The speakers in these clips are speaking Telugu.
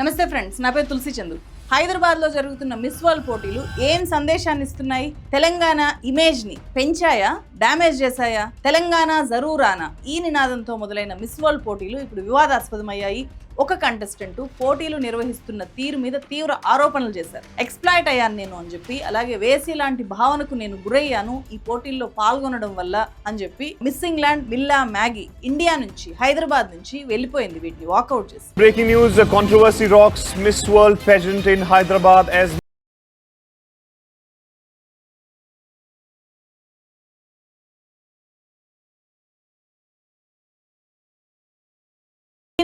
నమస్తే ఫ్రెండ్స్ నా పేరు తులసి చందు. హైదరాబాద్లో జరుగుతున్న మిస్ వరల్డ్ పోటీలు ఏం సందేశాన్ని ఇస్తున్నాయి? తెలంగాణ ఇమేజ్ని పెంచాయా? డ్యామేజ్ చేశాయా? తెలంగాణ జరూరానా? ఈ నినాదంతో మొదలైన మిస్ వరల్డ్ పోటీలు ఇప్పుడు వివాదాస్పదమయ్యాయి. ఒక కంటెస్టెంట్ పోటీలు నిర్వహిస్తున్న తీరు మీద తీవ్ర ఆరోపణలు చేశారు. ఎక్స్ప్లాయిట్ అయ్యాను నేను అని చెప్పి అలాగే వేసి లాంటి భావనకు నేను గురయ్యాను ఈ పోటీల్లో పాల్గొనడం వల్ల అని చెప్పి Miss England Milla Magee India నుంచి హైదరాబాద్ నుంచి వెళ్ళిపోయింది వీటిని వాకౌట్ చేసి. Breaking news controversy rocks Miss World World Hyderabad in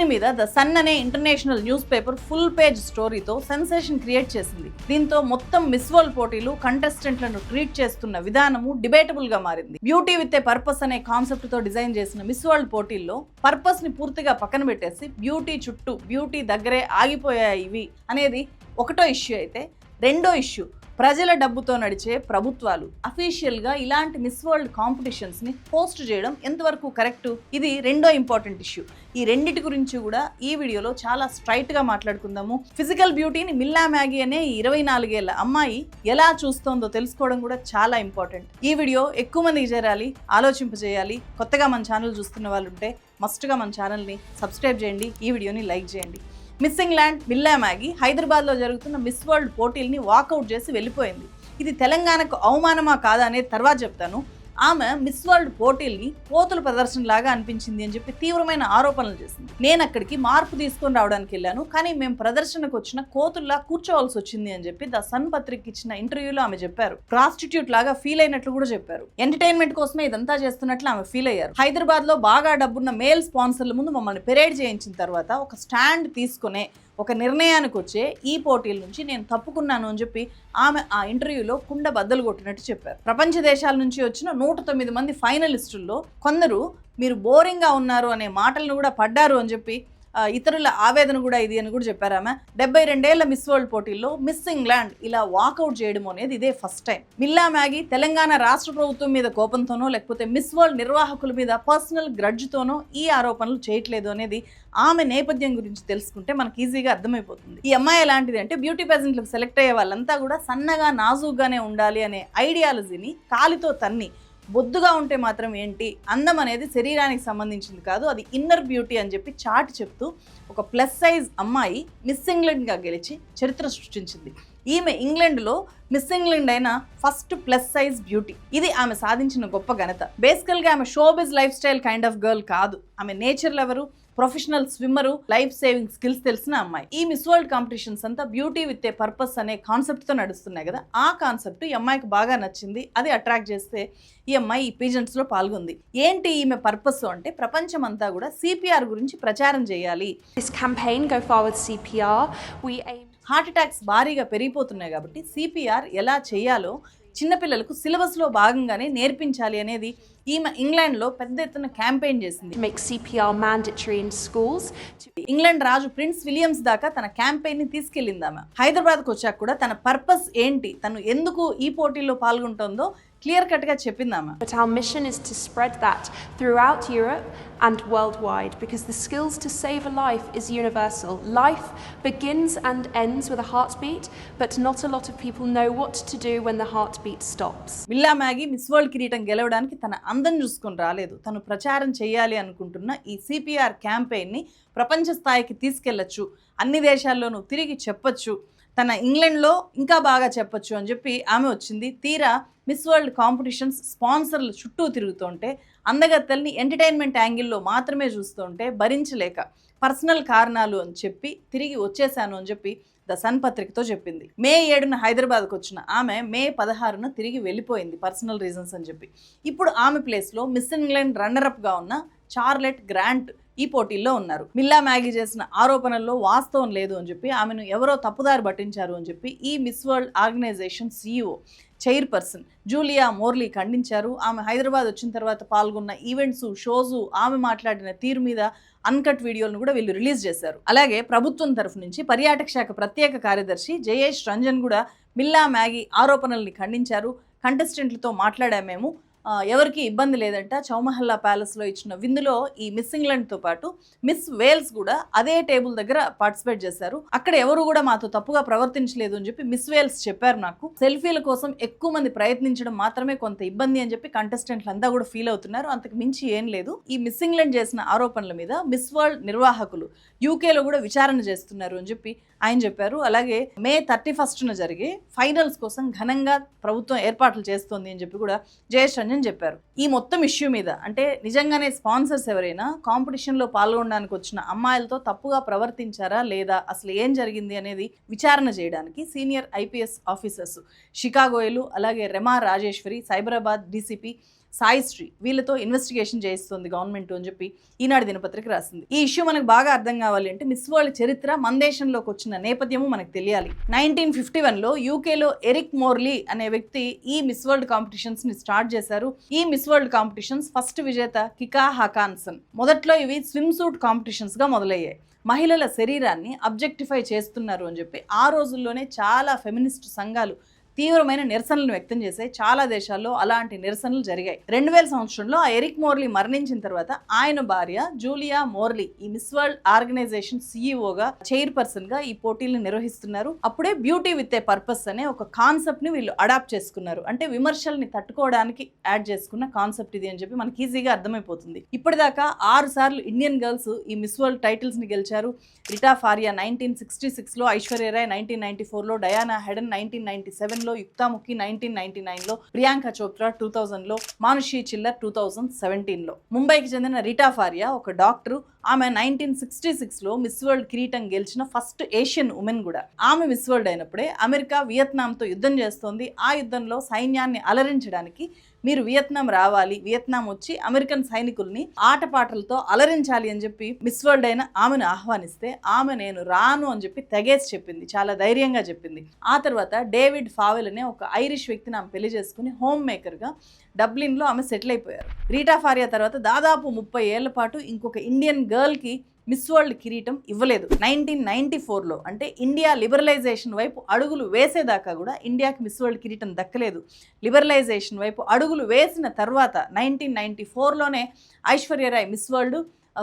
దీని మీద ద సన్ అనే international news paper full page స్టోరీతో sensation create చేసింది. దీంతో మొత్తం మిస్ వరల్డ్ పోటీలు కంటెస్టెంట్లను ట్రీట్ చేస్తున్న విధానము డిబేటబుల్గా మారింది. బ్యూటీ విత్ ఏ పర్పస్ అనే కాన్సెప్ట్తో డిజైన్ చేసిన మిస్ వరల్డ్ పోటీల్లో పర్పస్ని పూర్తిగా పక్కన పెట్టేసి బ్యూటీ చుట్టూ బ్యూటీ దగ్గరే ఆగిపోయాయి ఇవి అనేది ఒకటో ఇష్యూ అయితే రెండో ఇష్యూ ప్రజల డబ్బుతో నడిచే ప్రభుత్వాలు అఫీషియల్గా ఇలాంటి మిస్ వరల్డ్ కాంపిటీషన్స్ని పోస్ట్ చేయడం ఎంతవరకు కరెక్ట్? ఇది రెండో ఇంపార్టెంట్ ఇష్యూ. ఈ రెండిటి గురించి కూడా ఈ వీడియోలో చాలా స్ట్రైట్గా మాట్లాడుకుందాము. ఫిజికల్ బ్యూటీని మిల్లా మ్యాగీ అనే ఇరవై నాలుగేళ్ళ అమ్మాయి ఎలా చూస్తోందో తెలుసుకోవడం కూడా చాలా ఇంపార్టెంట్. ఈ వీడియో ఎక్కువ మందికి చేరాలి ఆలోచింపజేయాలి. కొత్తగా మన ఛానల్ చూస్తున్న వాళ్ళు ఉంటే మస్ట్గా మన ఛానల్ని సబ్స్క్రైబ్ చేయండి ఈ వీడియోని లైక్ చేయండి. మిస్ ఇంగ్లాండ్ బిల్లా మ్యాగీ హైదరాబాద్లో జరుగుతున్న మిస్ వరల్డ్ పోటీల్ని వాకౌట్ చేసి వెళ్ళిపోయింది. ఇది తెలంగాణకు అవమానమా కాదా అనేది తర్వాత చెప్తాను. ఆమె మిస్ వరల్డ్ పోటీల్ని కోతుల ప్రదర్శనలాగా అనిపించింది అని చెప్పి తీవ్రమైన ఆరోపణలు చేసింది. నేను అక్కడికి మార్పు తీసుకొని రావడానికి వెళ్ళాను కానీ మేము ప్రదర్శనకు వచ్చిన కోతుల్లా కూర్చోవాల్సి వచ్చింది అని చెప్పి ద సన్ పత్రిక ఇచ్చిన ఇంటర్వ్యూలో ఆమె చెప్పారు. ప్రాస్టిట్యూట్ లాగా ఫీల్ అయినట్లు కూడా చెప్పారు. ఎంటర్టైన్మెంట్ కోసమే ఇదంతా చేస్తున్నట్లు ఆమె ఫీల్ అయ్యారు. హైదరాబాద్లో బాగా డబ్బున్న మేల్ స్పాన్సర్ల ముందు మమ్మల్ని పెరేడ్ చేయించిన తర్వాత ఒక స్టాండ్ తీసుకునే ఒక నిర్ణయానికి వచ్చే ఈ పోటీల నుంచి నేను తప్పుకున్నాను అని చెప్పి ఆమె ఆ ఇంటర్వ్యూలో కుండ బద్దలు కొట్టినట్టు చెప్పారు. ప్రపంచ దేశాల నుంచి వచ్చిన నూట తొమ్మిది మంది ఫైనలిస్టుల్లో కొందరు మీరు బోరింగ్గా ఉన్నారు అనే మాటలను కూడా పడ్డారు అని చెప్పి ఇతరుల ఆవేదన కూడా ఇది అని కూడా చెప్పారు ఆమె. డెబ్బై రెండేళ్ళ మిస్ వరల్డ్ పోటీల్లో మిస్ ఇంగ్లాండ్ ఇలా వాకౌట్ చేయడం అనేది ఇదే first time. Milla Magee Telangana రాష్ట్ర ప్రభుత్వం మీద కోపంతోనో లేకపోతే మిస్ వరల్డ్ నిర్వాహకుల మీద పర్సనల్ గ్రడ్జ్తోనో ఈ ఆరోపణలు చేయట్లేదు అనేది ఆమె నేపథ్యం గురించి తెలుసుకుంటే మనకి ఈజీగా అర్థమైపోతుంది. ఈ అమ్మాయి ఎలాంటిది అంటే బ్యూటీ పెజెంట్లకు సెలెక్ట్ అయ్యే వాళ్ళంతా కూడా సన్నగా నాజూగ్గానే ఉండాలి అనే ఐడియాలజీని కాలితో తన్ని బొద్దుగా ఉంటే మాత్రం ఏంటి? అందం అనేది శరీరానికి సంబంధించింది కాదు అది ఇన్నర్ బ్యూటీ అని చెప్పి చాటి చెప్తూ ఒక ప్లస్ సైజ్ అమ్మాయి మిస్ ఇంగ్లండ్గా గెలిచి చరిత్ర సృష్టించింది. ఈమె ఇంగ్లాండ్లో మిస్ ఇంగ్లాండ్ అయిన ఫస్ట్ ప్లస్ సైజ్ బ్యూటీ ఇది ఆమె సాధించిన గొప్ప ఘనత. బేసికల్గా ఆమె showbiz life style kind of girl కాదు. ఆమె నేచర్ ఎవరు professional swimmer life saving skills తెలిసిన అమ్మాయి. ఈ మిస్ వరల్డ్ కాంపిటీషన్స్ అంతా బ్యూటీ విత్ ఏ పర్పస్ అనే కాన్సెప్ట్తో నడుస్తున్నాయి కదా. ఆ కాన్సెప్ట్ ఈ అమ్మాయికి బాగా నచ్చింది. అది అట్రాక్ట్ చేస్తే ఈ అమ్మాయి ఈ పీజెంట్స్లో పాల్గొంది. ఏంటి ఈమె పర్పస్ అంటే ప్రపంచం అంతా కూడా సిపిఆర్ గురించి ప్రచారం చేయాలి. హార్ట్ అటాక్స్ భారీగా పెరిగిపోతున్నాయి కాబట్టి సిపిఆర్ ఎలా చేయాలో చిన్నపిల్లలకు సిలబస్లో భాగంగానే నేర్పించాలి అనేది ఈమె ఇంగ్లాండ్లో పెద్ద ఎత్తున క్యాంపెయిన్ చేసింది. ఇంగ్లాండ్ రాజు ప్రిన్స్ విలియమ్స్ దాకా తన క్యాంపెయిన్ని తీసుకెళ్ళింది ఆమె. హైదరాబాద్కి వచ్చాక కూడా తన పర్పస్ ఏంటి? తను ఎందుకు ఈ పోటీల్లో పాల్గొంటుందో క్లియర్ కట్గా చెప్పింది ఆమె But our mission is to spread that throughout Europe and worldwide because the skills to save a life is universal. Life begins and ends with a heartbeat, but not a lot of people know what to do when the heartbeat stops. Milla Magee Miss World కిరీటం గెలవడానికి తన అందం చూసుకొని రాలేదు తను ప్రచారం చేయాలి అనుకుంటున్న ఈ సిపిఆర్ క్యాంపెయిన్ని ప్రపంచ స్థాయికి తీసుకెళ్ళొచ్చు అన్ని దేశాల్లోనూ తిరిగి చెప్పొచ్చు తన ఇంగ్లాండ్లో ఇంకా బాగా చెప్పొచ్చు అని చెప్పి ఆమె వచ్చింది. తీరా మిస్ వరల్డ్ కాంపిటీషన్స్ స్పాన్సర్లు చుట్టూ తిరుగుతుంటే అందగత్తల్ని ఎంటర్టైన్మెంట్ యాంగిల్లో మాత్రమే చూస్తుంటే భరించలేక పర్సనల్ కారణాలు అని చెప్పి తిరిగి వచ్చేశాను అని చెప్పి ద సన్ పత్రికతో చెప్పింది. మే ఏడున హైదరాబాద్కు వచ్చిన ఆమె మే పదహారున తిరిగి వెళ్ళిపోయింది పర్సనల్ రీజన్స్ అని చెప్పి. ఇప్పుడు ఆమె ప్లేస్లో మిస్ ఇంగ్లాండ్ రన్నరప్గా ఉన్న చార్లెట్ గ్రాంట్ ఈ పోటీల్లో ఉన్నారు. మిల్లా మ్యాగీ చేసిన ఆరోపణల్లో వాస్తవం లేదు అని చెప్పి ఆమెను ఎవరో తప్పుదారి పట్టించారు అని చెప్పి ఈ Miss World organisation CEO chairperson Julia Morley ఖండించారు. ఆమె హైదరాబాద్ వచ్చిన తర్వాత పాల్గొన్న ఈవెంట్స్ షోసు ఆమె మాట్లాడిన తీరు మీద అన్కట్ వీడియోలను కూడా వీళ్ళు రిలీజ్ చేశారు. అలాగే ప్రభుత్వం తరఫు నుంచి పర్యాటక శాఖ ప్రత్యేక కార్యదర్శి జయేష్ రంజన్ కూడా మిల్లా మ్యాగీ ఆరోపణల్ని ఖండించారు. కంటెస్టెంట్లతో మాట్లాడామేమో మేము. ఎవరికి ఇబ్బంది లేదంట. చౌమహల్లా ప్యాలెస్లో ఇచ్చిన విందులో ఈ మిస్ ఇంగ్లాండ్తో పాటు మిస్ వేల్స్ కూడా అదే టేబుల్ దగ్గర పార్టిసిపేట్ చేశారు. అక్కడ ఎవరు కూడా మాతో తప్పుగా ప్రవర్తించలేదు అని చెప్పి మిస్ వేల్స్ చెప్పారు నాకు. సెల్ఫీల కోసం ఎక్కువ మంది ప్రయత్నించడం మాత్రమే కొంత ఇబ్బంది అని చెప్పి కంటెస్టెంట్లు అంతా కూడా ఫీల్ అవుతున్నారు. అంతకు మించి ఏం లేదు. ఈ మిస్ ఇంగ్లాండ్ చేసిన ఆరోపణల మీద మిస్ వరల్డ్ నిర్వాహకులు యూకేలో కూడా విచారణ చేస్తున్నారు అని చెప్పి ఆయన చెప్పారు. అలాగే మే థర్టీ ఫస్ట్న జరిగే ఫైనల్స్ కోసం ఘనంగా ప్రభుత్వం ఏర్పాట్లు చేస్తోంది అని చెప్పి కూడా జయేష్ అని చెప్పారు. ఈ మొత్తం ఇష్యూ మీద అంటే నిజంగానే స్పాన్సర్స్ ఎవరైనా కాంపిటీషన్లో పాల్గొనడానికి వచ్చిన అమ్మాయిలతో తప్పుగా ప్రవర్తించారా లేదా అసలు ఏం జరిగింది అనేది విచారణ చేయడానికి సీనియర్ ఐపీఎస్ ఆఫీసర్స్ షికాగోయలు అలాగే రెమా రాజేశ్వరి సైబరాబాద్ డీసీపీ సాయిశ్రీ వీళ్ళతో ఇన్వెస్టిగేషన్ చేయిస్తుంది గవర్నమెంట్ అని చెప్పి ఈనాడు దినపత్రిక రాసింది. ఈ ఇష్యూ మనకు బాగా అర్థం కావాలి అంటే మిస్ వరల్డ్ చరిత్ర మన దేశంలోకి వచ్చిన నేపథ్యము మనకు తెలియాలి. నైన్టీన్ ఫిఫ్టీ వన్లో యూకేలో ఎరిక్ మోర్లీ అనే వ్యక్తి ఈ మిస్ వరల్డ్ కాంపిటీషన్స్ని స్టార్ట్ చేశారు. ఈ మిస్ వరల్డ్ కాంపిటీషన్స్ ఫస్ట్ విజేత కికా హకాన్సన్. మొదట్లో ఇవి స్విమ్ సూట్ కాంపిటీషన్స్గా మొదలయ్యాయి. మహిళల శరీరాన్ని అబ్జెక్టిఫై చేస్తున్నారు అని చెప్పి ఆ రోజుల్లోనే చాలా ఫెమినిస్ట్ సంఘాలు తీవ్రమైన నిరసనలను వ్యక్తం చేశాయి. చాలా దేశాల్లో అలాంటి నిరసనలు జరిగాయి. రెండు వేల సంవత్సరంలో ఆ ఎరిక్ మోర్లీ మరణించిన తర్వాత ఆయన భార్య జూలియా మోర్లీ ఈ మిస్ వరల్డ్ ఆర్గనైజేషన్ సీఈఓగా చైర్పర్సన్గా ఈ పోటీలను నిర్వహిస్తున్నారు. అప్పుడే బ్యూటీ విత్ ఏ పర్పస్ అనే ఒక కాన్సెప్ట్ని వీళ్ళు అడాప్ట్ చేసుకున్నారు. అంటే విమర్శల్ని తట్టుకోవడానికి యాడ్ చేసుకున్న కాన్సెప్ట్ ఇది అని చెప్పి మనకి ఈజీగా అర్థమైపోతుంది. ఇప్పటిదాకా ఆరు సార్లు ఇండియన్ గర్ల్స్ ఈ మిస్ వరల్డ్ టైటిల్స్ని గెలిచారు. రిటా ఫారియా నైన్టీన్ సిక్స్టీ సిక్స్లో ఐశ్వర్య రాయ్ నైన్టీన్ నైన్టీ ఫోర్లో Diana Hayden nineteen ninety seven లో యుక్తాముఖి నైన్టీన్ నైన్టీ నైన్లో ప్రియాంక చోప్రా టూ థౌజండ్లో మానుషి చిల్లర్ టూ థౌజండ్ సెవెంటీన్లో ముంబైకి చెందిన రిటా ఫారియా ఒక డాక్టర్ ఆమె నైన్టీన్ సిక్స్టీ సిక్స్లో మిస్ వరల్డ్ కిరీటం గెలిచిన ఫస్ట్ ఏషియన్ ఉమెన్ కూడా. ఆమె మిస్ వరల్డ్ అయినప్పుడే అమెరికా వియత్నాంతో యుద్ధం చేస్తోంది. ఆ యుద్ధంలో సైన్యాన్ని అలరించడానికి మీరు వియత్నాం రావాలి వియత్నాం వచ్చి అమెరికన్ సైనికుల్ని ఆటపాటలతో అలరించాలి అని చెప్పి మిస్ వరల్డ్ అయిన ఆమెను ఆహ్వానిస్తే ఆమె నేను రాను అని చెప్పి తెగేసి చెప్పింది చాలా ధైర్యంగా చెప్పింది. ఆ తర్వాత డేవిడ్ ఫావెల్ అనే ఒక ఐరిష్ వ్యక్తిని ఆమె పెళ్ళి చేసుకుని హోమ్ మేకర్గా డబ్లిన్లో ఆమె సెటిల్ అయిపోయారు. రీటా ఫారియా తర్వాత దాదాపు ముప్పై ఏళ్ళ పాటు ఇంకొక ఇండియన్ గర్ల్కి మిస్ వరల్డ్ కిరీటం ఇవ్వలేదు. నైన్టీన్ నైన్టీ ఫోర్లో అంటే ఇండియా లిబరలైజేషన్ వైపు అడుగులు వేసేదాకా కూడా ఇండియాకి మిస్ వరల్డ్ కిరీటం దక్కలేదు. లిబరలైజేషన్ వైపు అడుగులు వేసిన తర్వాత nineteen ninety ఫోర్లోనే Aishwarya Rai miss world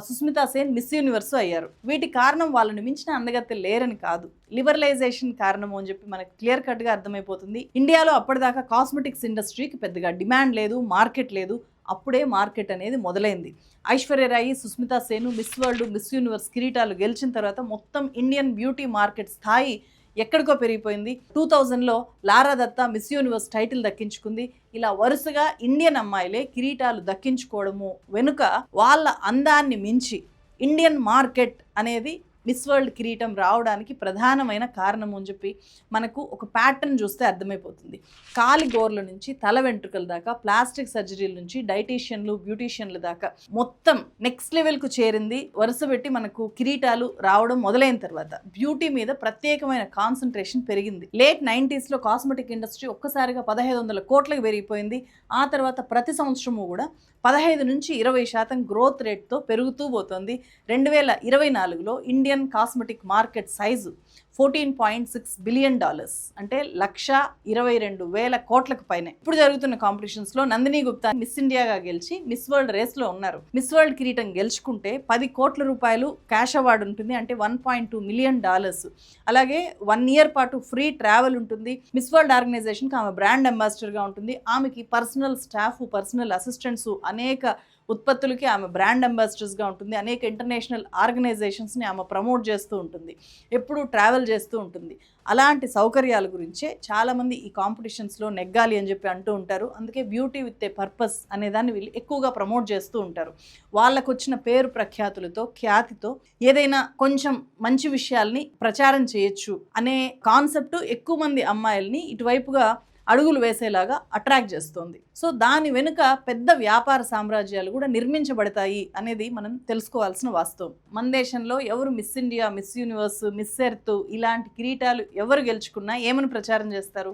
Sushmita Sen miss universe అయ్యారు. వీటి కారణం వాళ్ళని మించిన అందగత్తె లేరని కాదు. లిబరలైజేషన్ కారణము అని చెప్పి మనకు క్లియర్ కట్గా అర్థమైపోతుంది. ఇండియాలో అప్పటిదాకా కాస్మెటిక్స్ ఇండస్ట్రీకి పెద్దగా డిమాండ్ లేదు మార్కెట్ లేదు. అప్పుడే మార్కెట్ అనేది మొదలైంది. ఐశ్వర్యరాయి సుస్మితా సేను మిస్ వరల్డ్ మిస్ యూనివర్స్ కిరీటాలు గెలిచిన తర్వాత మొత్తం ఇండియన్ బ్యూటీ మార్కెట్ స్థాయి ఎక్కడికో పెరిగిపోయింది. టూ థౌజండ్లో Lara Dutta Miss Universe title దక్కించుకుంది. ఇలా వరుసగా ఇండియన్ అమ్మాయిలే కిరీటాలు దక్కించుకోవడము వెనుక వాళ్ళ అందాన్ని మించి ఇండియన్ మార్కెట్ అనేది మిస్ వరల్డ్ కిరీటం రావడానికి ప్రధానమైన కారణం అని చెప్పి మనకు ఒక ప్యాటర్న్ చూస్తే అర్థమైపోతుంది. కాలి గోర్ల నుంచి తల వెంట్రుకల దాకా ప్లాస్టిక్ సర్జరీల నుంచి డైటీషియన్లు బ్యూటీషియన్ల దాకా మొత్తం నెక్స్ట్ లెవెల్కు చేరింది. వరుస పెట్టి మనకు కిరీటాలు రావడం మొదలైన తర్వాత బ్యూటీ మీద ప్రత్యేకమైన కాన్సన్ట్రేషన్ పెరిగింది. లేట్ నైంటీస్లో కాస్మెటిక్ ఇండస్ట్రీ ఒక్కసారిగా పదహైదు వందల కోట్లకు పెరిగిపోయింది. ఆ తర్వాత ప్రతి సంవత్సరము కూడా పదహైదు నుంచి ఇరవై శాతం గ్రోత్ రేట్తో పెరుగుతూ పోతుంది. రెండు వేల ఇరవై నాలుగులో Indian cosmetic market size fourteen point six billion dollars. అంటే లక్ష ఇరవై రెండు వేల కోట్లకు పైనే. ఇప్పుడు జరుగుతున్న కాంపిటీషన్స్లో నందిని గుప్తా మిస్ ఇండియాగా గెలిచి మిస్ వరల్డ్ రేస్లో ఉన్నారు. మిస్ వరల్డ్ కిరీటం గెలుచుకుంటే పది కోట్ల రూపాయలు క్యాష్ అవార్డు ఉంటుంది. అంటే one point two million dollars. అలాగే వన్ ఇయర్ పాటు ఫ్రీ ట్రావెల్ ఉంటుంది. మిస్ వరల్డ్ ఆర్గనైజేషన్కి ఆమె బ్రాండ్ అంబాసిడర్గా ఉంటుంది. ఆమెకి పర్సనల్ స్టాఫ్ పర్సనల్ అసిస్టెంట్స్ అనేక ఉత్పత్తులకి ఆమె బ్రాండ్ అంబాసిడర్స్గా ఉంటుంది. అనేక ఇంటర్నేషనల్ ఆర్గనైజేషన్స్ని ఆమె ప్రమోట్ చేస్తూ ఉంటుంది. ఎప్పుడూ ట్రావెల్ చేస్తూ ఉంటుంది. అలాంటి సౌకర్యాల గురించే చాలామంది ఈ కాంపిటీషన్స్లో నెగ్గాలి అని చెప్పి అంటూ ఉంటారు. అందుకే బ్యూటీ విత్ ఏ పర్పస్ అనేదాన్ని వీళ్ళు ఎక్కువగా ప్రమోట్ చేస్తూ ఉంటారు. వాళ్ళకు వచ్చిన పేరు ప్రఖ్యాతులతో ఖ్యాతితో ఏదైనా కొంచెం మంచి విషయాల్ని ప్రచారం చేయొచ్చు అనే కాన్సెప్ట్ ఎక్కువ మంది అమ్మాయిల్ని ఇటువైపుగా అడుగులు వేసేలాగా అట్రాక్ట్ చేస్తుంది. సో దాని వెనుక పెద్ద వ్యాపార సామ్రాజ్యాలు కూడా నిర్మించబడతాయి అనేది మనం తెలుసుకోవాల్సిన వాస్తవం. మన దేశంలో ఎవరు Miss India Miss Universe Miss Earth ఇలాంటి కిరీటాలు ఎవరు గెలుచుకున్నా ఏమని ప్రచారం చేస్తారు?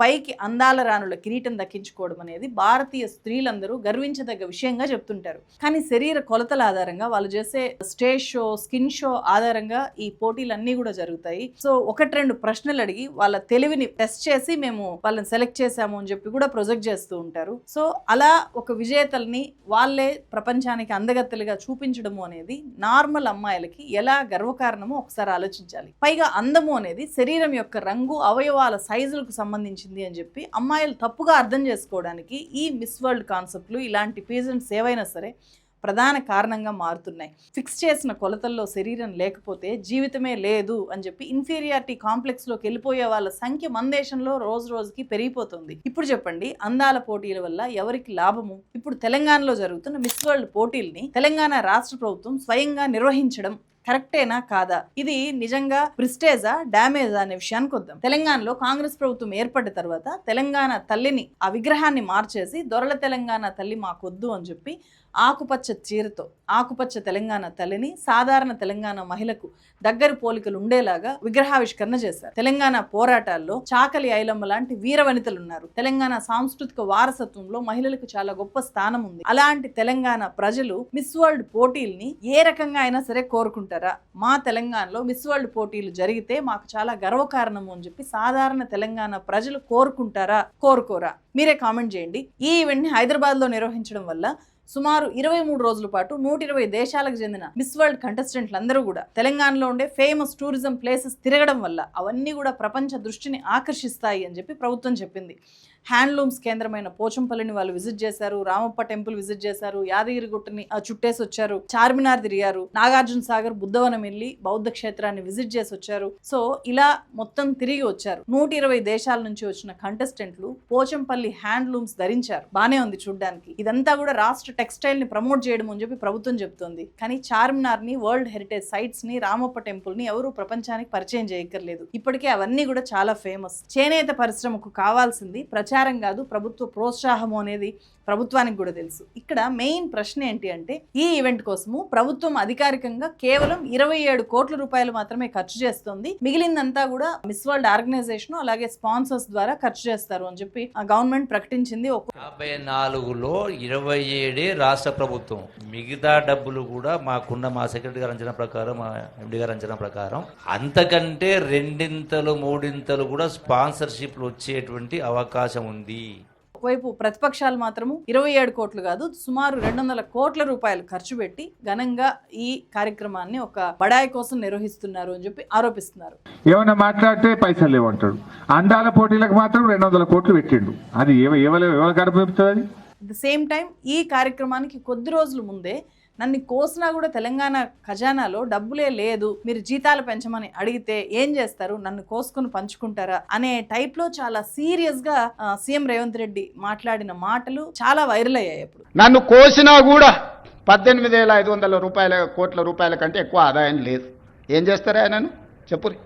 పైకి అందాల రాణుల కిరీటం దక్కించుకోవడం అనేది భారతీయ స్త్రీలందరూ గర్వించదగ్గ విషయంగా చెప్తుంటారు. కానీ శరీర కొలతల ఆధారంగా వాళ్ళు చేసే స్టేజ్ షో స్కిన్ షో ఆధారంగా ఈ పోటీలన్నీ కూడా జరుగుతాయి. సో ఒకటి రెండు ప్రశ్నలు అడిగి వాళ్ళ తెలివిని టెస్ట్ చేసి మేము వాళ్ళని సెలెక్ట్ చేశాము అని చెప్పి కూడా ప్రొజెక్ట్ చేస్తూ ఉంటారు. సో అలా ఒక విజేతల్ని వాళ్ళే ప్రపంచానికి అందగత్తెలుగా చూపించడము అనేది నార్మల్ అమ్మాయిలకి ఎలా గర్వకారణమో ఒకసారి ఆలోచించాలి. పైగా అందము అనేది శరీరం యొక్క రంగు అవయవాల సైజులకు వచ్చింది అని చెప్పి అమ్మాయిలు తప్పుగా అర్థం చేసుకోవడానికి ఈ మిస్ వరల్డ్ కాన్సెప్ట్లు ఇలాంటి పేజెంట్స్ ఏవైనా సరే ప్రధాన కారణంగా మారుతున్నాయి. ఫిక్స్ చేసిన కొలతల్లో శరీరం లేకపోతే జీవితమే లేదు అని చెప్పి ఇన్ఫీరియారిటీ కాంప్లెక్స్లోకి వెళ్ళిపోయే వాళ్ళ సంఖ్య మన దేశంలో రోజు రోజుకి పెరిగిపోతుంది. ఇప్పుడు చెప్పండి అందాల పోటీల వల్ల ఎవరికి లాభము? ఇప్పుడు తెలంగాణలో జరుగుతున్న మిస్ వరల్డ్ పోటీల్ని తెలంగాణ రాష్ట్ర ప్రభుత్వం స్వయంగా నిర్వహించడం కరెక్టేనా కాదా? ఇది నిజంగా ప్రిస్టేజా డ్యామేజా అనే విషయానికి వద్దాం. తెలంగాణలో కాంగ్రెస్ ప్రభుత్వం ఏర్పడిన తర్వాత తెలంగాణ తల్లిని ఆ విగ్రహాన్ని మార్చేసి దొరల తెలంగాణ తల్లి మాకొద్దు అని చెప్పి ఆకుపచ్చ చీరతో ఆకుపచ్చ తెలంగాణ తల్లిని సాధారణ తెలంగాణ మహిళకు దగ్గర పోలికలు ఉండేలాగా విగ్రహావిష్కరణ చేశారు. తెలంగాణ పోరాటాల్లో చాకలి ఐలమ్మ లాంటి వీరవనితలు ఉన్నారు తెలంగాణ సాంస్కృతిక వారసత్వంలో మహిళలకు చాలా గొప్ప స్థానం ఉంది. అలాంటి తెలంగాణ ప్రజలు మిస్ వరల్డ్ పోటీల్ని ఏ రకంగా అయినా సరే కోరుకుంటారా? మా తెలంగాణలో మిస్ వరల్డ్ పోటీలు జరిగితే మాకు చాలా గర్వకారణము అని చెప్పి సాధారణ తెలంగాణ ప్రజలు కోరుకుంటారా? కోరుకోరా? మీరే కామెంట్ చేయండి. ఈ ఈవెంట్ని హైదరాబాద్లో నిర్వహించడం వల్ల సుమారు ఇరవై మూడు రోజుల పాటు నూట ఇరవై దేశాలకు చెందిన మిస్ వరల్డ్ కంటెస్టెంట్లు అందరూ కూడా తెలంగాణలో ఉండే ఫేమస్ టూరిజం ప్లేసెస్ తిరగడం వల్ల అవన్నీ కూడా ప్రపంచ దృష్టిని ఆకర్షిస్తాయి అని చెప్పి ప్రభుత్వం చెప్పింది. హ్యాండ్లూమ్స్ కేంద్రమైన పోచంపల్లిని వాళ్ళు విజిట్ చేశారు రామప్ప టెంపుల్ విజిట్ చేశారు యాదగిరిగుట్టని ఆ, చుట్టేసి వచ్చారు చార్మినార్ తిరిగారు నాగార్జున సాగర్ బుద్ధవనం వెళ్ళి బౌద్ధ క్షేత్రాన్ని విజిట్ చేసి వచ్చారు. సో ఇలా మొత్తం తిరిగి వచ్చారు. నూట ఇరవై దేశాల నుంచి వచ్చిన కంటెస్టెంట్లు పోచంపల్లి హ్యాండ్లూమ్స్ ధరించారు. బానే ఉంది చూడ్డానికి. ఇదంతా కూడా రాష్ట్ర టెక్స్టైల్ని ప్రమోట్ చేయడం అని చెప్పి ప్రభుత్వం చెప్తోంది. కానీ చార్మినార్ని వరల్డ్ హెరిటేజ్ సైట్స్ని రామప్ప టెంపుల్ని ఎవరు ప్రపంచానికి పరిచయం చేయక్కర్లేదు. ఇప్పటికే అవన్నీ కూడా చాలా ఫేమస్. చేనేత పరిశ్రమకు కావాల్సింది ప్రచారం కాదు ప్రభుత్వ ప్రోత్సాహము అనేది ప్రభుత్వానికి కూడా తెలుసు. ఇక్కడ మెయిన్ ప్రశ్న ఏంటి అంటే ఈ ఈవెంట్ కోసము ప్రభుత్వం అధికారికంగా కేవలం ఇరవై ఏడు కోట్ల రూపాయలు మాత్రమే ఖర్చు చేస్తుంది. మిగిలిందంతా కూడా మిస్ వరల్డ్ ఆర్గనైజేషన్ అలాగే స్పాన్సర్స్ ద్వారా ఖర్చు చేస్తారు అని చెప్పి ఆ గవర్నమెంట్ ప్రకటించింది. ఒక యాభై నాలుగులో ఇరవై ఏడే రాష్ట్ర ప్రభుత్వం. మిగతా డబ్బులు కూడా మాకున్న మా సెక్రటరీ గారు అంచనా ప్రకారం మా ఎండి గారు అంచనా ప్రకారం అంతకంటే రెండింతలు మూడింతలు కూడా స్పాన్సర్షిప్లు వచ్చేటువంటి అవకాశం ఉంది. ఒకవైపు ప్రతిపక్షాలు మాత్రము ఇరవై ఏడు కోట్లు కాదు సుమారు రెండు వందల కోట్ల రూపాయలు ఖర్చు పెట్టి ఘనంగా ఈ కార్యక్రమాన్ని ఒక బడాయి కోసం నిర్వహిస్తున్నారు అని చెప్పి ఆరోపిస్తున్నారు. ఏమైనా మాట్లాడితే పైసలు లేవంటాడు అందాల పోటీలకు మాత్రం రెండు వందల కోట్లు పెట్టిండు. అది ఎవ- ఎవరు ఎవరు అది? ద సేమ్ టైం ఈ కార్యక్రమానికి కొద్ది రోజుల ముందే నన్ను కోసినా కూడా తెలంగాణ ఖజానాలో డబ్బులే లేదు మీరు జీతాలు పెంచమని అడిగితే ఏం చేస్తారు? నన్ను కోసుకుని పంచుకుంటారా? అనే టైప్లో చాలా సీరియస్గా సీఎం రేవంత్ రెడ్డి మాట్లాడిన మాటలు చాలా వైరల్ అయ్యాయి అప్పుడు. నన్ను కోసినా కూడా పద్దెనిమిది వేల ఐదు వందల రూపాయల కోట్ల రూపాయల కంటే ఎక్కువ ఆదాయం లేదు. ఏం చేస్తారా ఆయనను చెప్పురి.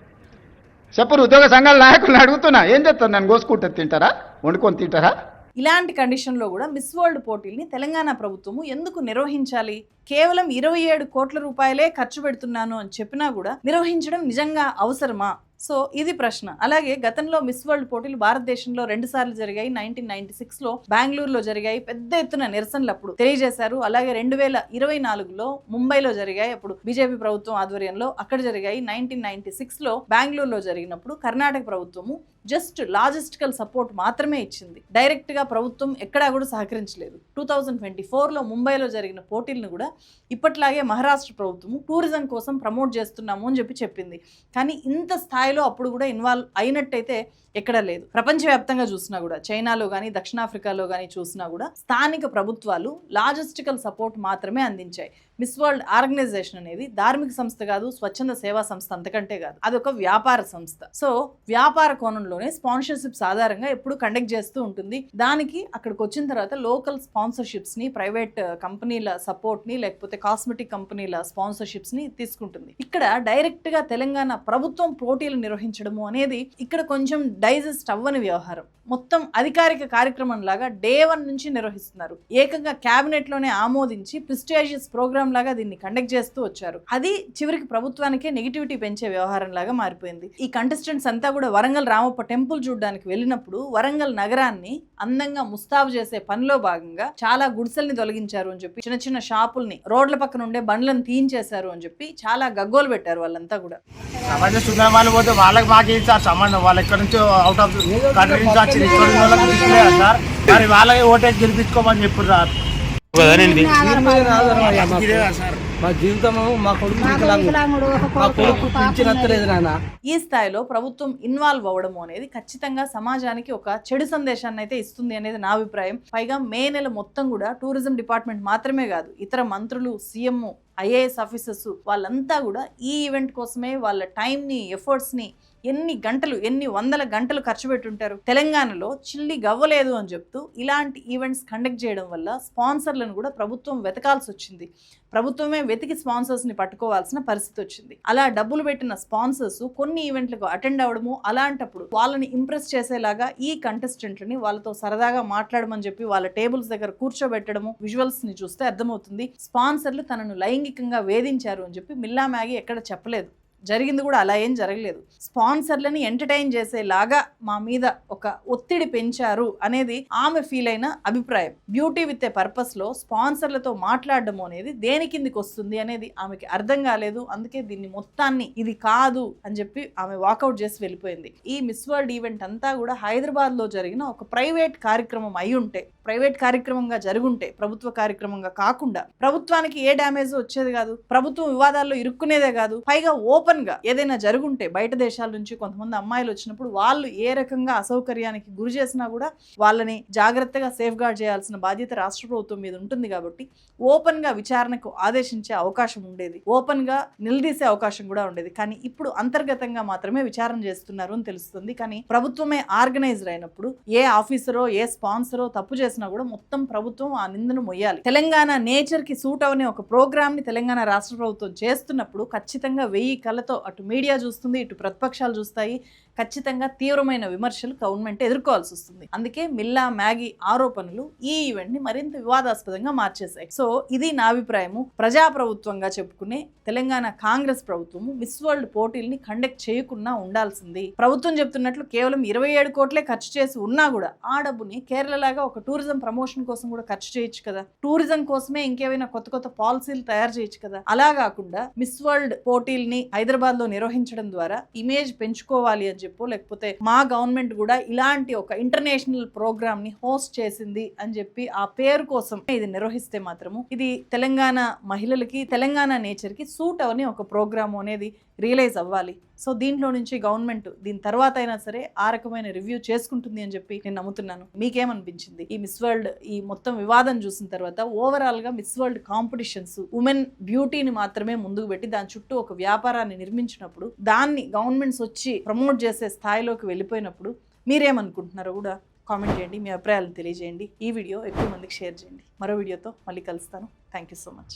చెప్పురు ఉద్యోగ సంఘాల నాయకులను అడుగుతున్నా. ఏం చేస్తారు? నన్ను కోసుకుంటే తింటారా? వండుకొని తింటారా? ఇలాంటి కండిషన్లో కూడా మిస్ వరల్డ్ పోటీల్ని తెలంగాణ ప్రభుత్వము ఎందుకు నిర్వహించాలి? కేవలం ఇరవై ఏడు కోట్ల రూపాయలే ఖర్చు పెడుతున్నాను అని చెప్పినా కూడా నిర్వహించడం నిజంగా అవసరమా? సో ఇది ప్రశ్న. అలాగే గతంలో మిస్ వరల్డ్ పోటీలు భారతదేశంలో రెండు సార్లు జరిగాయి. నైన్టీన్ నైన్టీ సిక్స్లో బెంగళూరులో జరిగాయి. పెద్ద ఎత్తున నిరసనలు అప్పుడు తెలియజేశారు. అలాగే రెండు వేల ఇరవై నాలుగులో ముంబైలో జరిగాయి. అప్పుడు బీజేపీ ప్రభుత్వం ఆధ్వర్యంలో అక్కడ జరిగాయి. నైన్టీన్ నైన్టీ సిక్స్లో బెంగళూరులో జరిగినప్పుడు కర్ణాటక ప్రభుత్వము జస్ట్ లాజిస్టికల్ సపోర్ట్ మాత్రమే ఇచ్చింది. డైరెక్ట్గా ప్రభుత్వం ఎక్కడా కూడా సహకరించలేదు. టూ థౌజండ్ ట్వంటీ ఫోర్లో ముంబైలో జరిగిన పోటీలను కూడా ఇప్పట్లాగే మహారాష్ట్ర ప్రభుత్వం టూరిజం కోసం ప్రమోట్ చేస్తున్నాము అని చెప్పి చెప్పింది. కానీ ఇంత స్థాయి స్థాయిలో అప్పుడు కూడా ఇన్వాల్వ్ అయినట్టయితే ఎక్కడ లేదు. ప్రపంచవ్యాప్తంగా చూసినా కూడా చైనాలో కానీ దక్షిణాఫ్రికాలో కానీ చూసినా కూడా స్థానిక ప్రభుత్వాలు లాజిస్టికల్ సపోర్ట్ మాత్రమే అందించాయి. మిస్ వరల్డ్ ఆర్గనైజేషన్ అనేది ధార్మిక సంస్థ కాదు స్వచ్ఛంద సేవా సంస్థ అంతకంటే కాదు. అదొక వ్యాపార సంస్థ. సో వ్యాపార కోణంలోనే స్పాన్సర్షిప్స్ ఆధారంగా ఎప్పుడు కండక్ట్ చేస్తూ ఉంటుంది. దానికి అక్కడికి వచ్చిన తర్వాత లోకల్ స్పాన్సర్షిప్స్ని ప్రైవేట్ కంపెనీల సపోర్ట్ని లేకపోతే కాస్మెటిక్ కంపెనీల స్పాన్సర్షిప్స్ని తీసుకుంటుంది. ఇక్కడ డైరెక్ట్గా తెలంగాణ ప్రభుత్వం పోటీలు నిర్వహించడము అనేది ఇక్కడ కొంచెం డైజెస్ట్ అవ్వని వ్యవహారం. మొత్తం అధికారిక కార్యక్రమం లాగా డే వన్ నుంచి నిర్వహిస్తున్నారు. ఏకంగా క్యాబినెట్లోనే ఆమోదించి ప్రిస్టేజియస్ ప్రోగ్రామ్ లాగా దీన్ని కండక్ట్ చేస్తూ వచ్చారు. అది చివరికి ప్రభుత్వానికే నెగిటివిటీ పెంచే వ్యవహారం లాగా మారిపోయింది. ఈ కంటెస్టెంట్స్ అంతా కూడా వరంగల్ రామప్ప టెంపుల్ చూడడానికి వెళ్ళినప్పుడు వరంగల్ నగరాన్ని అందంగా ముస్తాబు చేసే పనిలో భాగంగా చాలా గుడిసెల్ని తొలగించారు అని చెప్పి చిన్న చిన్న షాపుల్ని రోడ్ల పక్కన ఉండే బండ్లను తీయించేశారు అని చెప్పి చాలా గగ్గోలు పెట్టారు వాళ్ళంతా కూడా. సమాజ వాళ్ళు పోతే వాళ్ళకి మాకు సంబంధం? వాళ్ళు ఎక్కడి నుంచి అవుట్ ఆఫ్ కంట్రీ నుంచి వచ్చి ఇక్కడ సార్. మరి వాళ్ళకి ఓటేసి గెలిపించుకోమని చెప్పారు సార్. మా జీవితము మా కొడుకు నాన్న. ఈ స్థాయిలో ప్రభుత్వం ఇన్వాల్వ్ అవ్వడము అనేది ఖచ్చితంగా సమాజానికి ఒక చెడు సందేశాన్ని అయితే ఇస్తుంది అనేది నా అభిప్రాయం. పైగా మే నెల మొత్తం కూడా టూరిజం డిపార్ట్మెంట్ మాత్రమే కాదు ఇతర మంత్రులు సీఎం ఐఏఎస్ ఆఫీసర్స్ వాళ్ళంతా కూడా ఈ ఈవెంట్ కోసమే వాళ్ళ టైంని ఎఫర్ట్స్ని ఎన్ని గంటలు ఎన్ని వందల గంటలు ఖర్చు పెట్టుంటారు? తెలంగాణలో చిల్లి గవ్వలేదు అని చెప్తూ ఇలాంటి ఈవెంట్స్ కండక్ట్ చేయడం వల్ల స్పాన్సర్లను కూడా ప్రభుత్వం వెతకాల్సి వచ్చింది ప్రభుత్వమే వెతికి స్పాన్సర్స్ని పట్టుకోవాల్సిన పరిస్థితి వచ్చింది అలా డబ్బులు పెట్టిన స్పాన్సర్స్ కొన్ని ఈవెంట్లకు అటెండ్ అవ్వడము అలాంటప్పుడు వాళ్ళని ఇంప్రెస్ చేసేలాగా ఈ కంటెస్టెంట్ని వాళ్ళతో సరదాగా మాట్లాడమని చెప్పి వాళ్ళ టేబుల్స్ దగ్గర కూర్చోబెట్టడము విజువల్స్ని చూస్తే అర్థమవుతుంది. స్పాన్సర్లు తనను లైంగికంగా వేధించారు అని చెప్పి మిల్లా మ్యాగీ ఎక్కడ చెప్పలేదు. జరిగింది కూడా అలా ఏం జరగలేదు. స్పాన్సర్లని ఎంటర్టైన్ చేసేలాగా మా మీద ఒక ఒత్తిడి పెంచారు అనేది ఆమె ఫీల్ అయిన అభిప్రాయం. బ్యూటీ విత్ ఏ పర్పస్లో స్పాన్సర్లతో మాట్లాడడం అనేది దేని కిందికి వస్తుంది అనేది ఆమెకి అర్థం కాలేదు. అందుకే దీన్ని మొత్తాన్ని ఇది కాదు అని చెప్పి ఆమె వాకౌట్ చేసి వెళ్ళిపోయింది. ఈ మిస్ వరల్డ్ ఈవెంట్ అంతా కూడా హైదరాబాద్లో జరిగిన ఒక ప్రైవేట్ కార్యక్రమం అయి ఉంటే ప్రైవేట్ కార్యక్రమంగా జరుగుంటే ప్రభుత్వ కార్యక్రమంగా కాకుండా ప్రభుత్వానికి ఏ డ్యామేజ్ వచ్చేది కాదు. ప్రభుత్వం వివాదాల్లో ఇరుక్కునేదే కాదు. పైగా ఓపెన్గా ఏదైనా జరుగుంటే బయట దేశాల నుంచి కొంతమంది అమ్మాయిలు వచ్చినప్పుడు వాళ్ళు ఏ రకంగా అసౌకర్యానికి గురి చేసినా కూడా వాళ్ళని జాగ్రత్తగా సేఫ్ గార్డ్ చేయాల్సిన బాధ్యత రాష్ట్ర ప్రభుత్వం మీద ఉంటుంది కాబట్టి ఓపెన్గా విచారణకు ఆదేశించే అవకాశం ఉండేది. ఓపెన్గా నిలదీసే అవకాశం కూడా ఉండేది. కానీ ఇప్పుడు అంతర్గతంగా మాత్రమే విచారణ చేస్తున్నారు అని తెలుస్తుంది. కానీ ప్రభుత్వమే ఆర్గనైజర్ అయినప్పుడు ఏ ఆఫీసరో ఏ స్పాన్సరో తప్పు చేసినా కూడా మొత్తం ప్రభుత్వం ఆ నిందను మొయ్యాలి. తెలంగాణ నేచర్కి సూట్ అవనే ఒక ప్రోగ్రామ్ని తెలంగాణ రాష్ట్ర ప్రభుత్వం చేస్తున్నప్పుడు ఖచ్చితంగా వెయ్యి కళ్ళతో అటు మీడియా చూస్తుంది ఇటు ప్రతిపక్షాలు చూస్తాయి ఖచ్చితంగా తీవ్రమైన విమర్శలు గవర్నమెంట్ ఎదుర్కోవాల్సి వస్తుంది. అందుకే మిల్లా మ్యాగీ ఆరోపణలు ఈ ఈవెంట్ని మరింత వివాదాస్పదంగా మార్చేశాయి. సో ఇది నా అభిప్రాయము. ప్రజాప్రభుత్వంగా చెప్పుకునే తెలంగాణ కాంగ్రెస్ ప్రభుత్వము మిస్ వరల్డ్ పోటీల్ని కండక్ట్ చేయకుండా ఉండాల్సింది. ప్రభుత్వం చెప్తున్నట్లు కేవలం ఇరవై ఏడు కోట్లే ఖర్చు చేసి ఉన్నా కూడా ఆ డబ్బుని కేరళ లాగా ఒక టూరిజం ప్రమోషన్ కోసం కూడా ఖర్చు చేయొచ్చు కదా. టూరిజం కోసమే ఇంకేమైనా కొత్త కొత్త పాలసీలు తయారు చేయొచ్చు కదా. అలా కాకుండా మిస్ వరల్డ్ పోటీల్ని హైదరాబాద్లో నిర్వహించడం ద్వారా ఇమేజ్ పెంచుకోవాలి అని చెప్పు లేకపోతే మా గవర్నమెంట్ కూడా ఇలాంటి ఒక ఇంటర్నేషనల్ ప్రోగ్రామ్ని హోస్ట్ చేసింది అని చెప్పి ఆ పేరు కోసం ఇది నిర్వహిస్తే మాత్రము ఇది తెలంగాణ మహిళలకి తెలంగాణ నేచర్కి సూట్ అవని ఒక ప్రోగ్రామ్ అనేది రియలైజ్ అవ్వాలి. సో దీంట్లో నుంచి గవర్నమెంట్ దీని తర్వాత అయినా సరే ఆ రకమైన రివ్యూ చేసుకుంటుంది అని చెప్పి నేను నమ్ముతున్నాను. మీకేమనిపించింది? ఈ మిస్ వరల్డ్ ఈ మొత్తం వివాదం చూసిన తర్వాత ఓవరాల్గా మిస్ వరల్డ్ కాంపిటీషన్స్ ఉమెన్ బ్యూటీని మాత్రమే ముందుకు పెట్టి దాని చుట్టూ ఒక వ్యాపారాన్ని నిర్మించినప్పుడు దాన్ని గవర్నమెంట్స్ వచ్చి ప్రమోట్ చేసే స్థాయిలోకి వెళ్ళిపోయినప్పుడు మీరేమనుకుంటున్నారో కూడా కామెంట్ చేయండి మీ అభిప్రాయాలను తెలియజేయండి. ఈ వీడియో ఎక్కువ మందికి షేర్ చేయండి. మరో వీడియోతో మళ్ళీ కలుస్తాను. Thank you so much